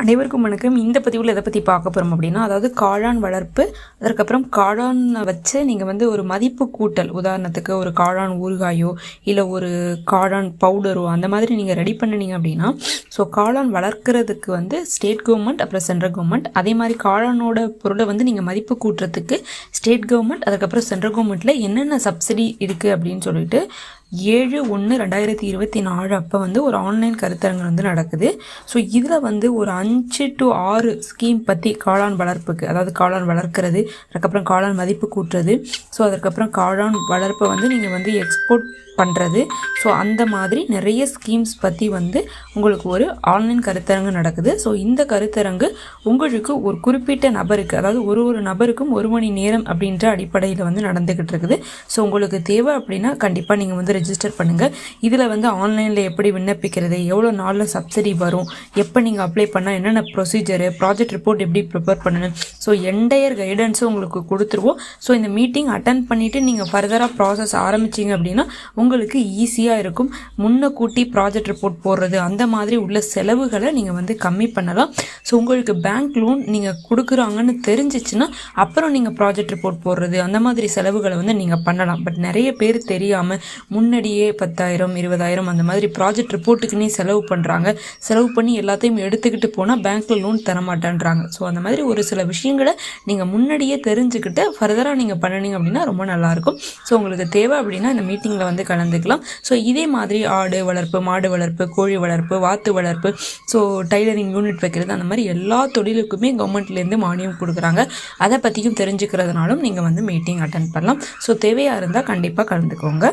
அனைவருக்கும் வணக்கம். இந்த பதிவில் எதை பற்றி பார்க்க போகிறோம் அப்படின்னா அதாவது காளான் வளர்ப்பு அதற்கப்புறம் காளானை வச்சு நீங்கள் வந்து ஒரு மதிப்பு கூட்டல் உதாரணத்துக்கு ஒரு காளான் ஊறுகாயோ இல்லை ஒரு காளான் பவுடரோ அந்த மாதிரி நீங்கள் ரெடி பண்ணினீங்க அப்படின்னா ஸோ காளான் வளர்க்குறதுக்கு வந்து ஸ்டேட் கவர்மெண்ட் அப்புறம் சென்ட்ரல் கவர்மெண்ட் அதே மாதிரி காளானோட பொருளை வந்து நீங்கள் மதிப்பு கூட்டுறதுக்கு ஸ்டேட் கவர்மெண்ட் அதுக்கப்புறம் சென்ட்ரல் கவர்மெண்ட்டில் என்னென்ன சப்சிடி இருக்குது அப்படின்னு சொல்லிட்டு ஏழு ஒன்று ரெண்டாயிரத்தி இருபத்தி நாலு அப்போ வந்து ஒரு ஆன்லைன் கருத்தரங்கு வந்து நடக்குது. ஸோ இதில் வந்து ஒரு அஞ்சு டு ஆறு ஸ்கீம் பற்றி காளான் வளர்ப்புக்கு அதாவது காளான் வளர்க்குறது அதுக்கப்புறம் காளான் மதிப்பு கூட்டுறது ஸோ அதுக்கப்புறம் காளான் வளர்ப்பை வந்து நீங்கள் வந்து எக்ஸ்போர்ட் பண்ணுறது ஸோ அந்த மாதிரி நிறைய ஸ்கீம்ஸ் பற்றி வந்து உங்களுக்கு ஒரு ஆன்லைன் கருத்தரங்கு நடக்குது. ஸோ இந்த கருத்தரங்கு உங்களுக்கு ஒரு குறிப்பிட்ட நபருக்கு அதாவது ஒரு ஒரு நபருக்கும் ஒரு மணி நேரம் அப்படின்ற அடிப்படையில் வந்து நடந்துக்கிட்டு இருக்குது. ஸோ உங்களுக்கு தேவை அப்படின்னா கண்டிப்பாக நீங்கள் வந்து ரெஜிஸ்டர் பண்ணுங்கள் இதில் வந்து ஆன்லைனில் எப்படி விண்ணப்பிக்கிறது எவ்வளோ நாளில் சப்சிடி வரும் எப்போ நீங்கள் அப்ளை பண்ணால் என்னென்ன ப்ரொசீஜரு ப்ராஜெக்ட் ரிப்போர்ட் எப்படி ப்ரிப்பேர் பண்ணணும். ஸோ என்டையர் கைடன்ஸும் உங்களுக்கு கொடுத்துருவோம். ஸோ இந்த மீட்டிங் அட்டன் பண்ணிவிட்டு நீங்கள் ஃபர்தராக ப்ராசஸ் ஆரம்பிச்சிங்க அப்படின்னா உங்களுக்கு ஈஸியாக இருக்கும். முன்ன கூட்டி ப்ராஜெக்ட் ரிப்போர்ட் போடுறது அந்த மாதிரி உள்ள செலவுகளை நீங்கள் வந்து கம்மி பண்ணலாம். ஸோ உங்களுக்கு பேங்க் லோன் நீங்கள் கொடுக்குறாங்கன்னு தெரிஞ்சிச்சுன்னா அப்புறம் நீங்கள் ப்ராஜெக்ட் ரிப்போர்ட் போடுறது அந்த மாதிரி செலவுகளை வந்து நீங்கள் பண்ணலாம். பட் நிறைய பேர் தெரியாமல் முன்னாடியே பத்தாயிரம் இருபதாயிரம் அந்த மாதிரி ப்ராஜெக்ட் ரிப்போர்ட்டுக்குன்னே செலவு பண்ணுறாங்க செலவு பண்ணி எல்லாத்தையும் எடுத்துக்கிட்டு போனால் பேங்க்கில் லோன் தர மாட்டேன்றாங்க ஸோ அந்த மாதிரி ஒரு சில விஷயங்களை நீங்கள் முன்னாடியே தெரிஞ்சுக்கிட்டு ஃபர்தராக நீங்கள் பண்ணினீங்க அப்படின்னா ரொம்ப நல்லாயிருக்கும். ஸோ உங்களுக்கு தேவை அப்படின்னா இந்த மீட்டிங்கில் வந்து கலந்துக்கலாம். ஸோ இதே மாதிரி ஆடு வளர்ப்பு மாடு வளர்ப்பு கோழி வளர்ப்பு வாத்து வளர்ப்பு ஸோ டைலரிங் யூனிட் வைக்கிறது அந்த மாதிரி எல்லா தொழிலுக்குமே கவர்மெண்ட்லேருந்து மானியம் கொடுக்குறாங்க. அதை பற்றியும் தெரிஞ்சுக்கிறதுனாலும் நீங்கள் வந்து மீட்டிங் அட்டன் பண்ணலாம். ஸோ தேவையாக இருந்தால் கண்டிப்பாக கலந்துக்கோங்க.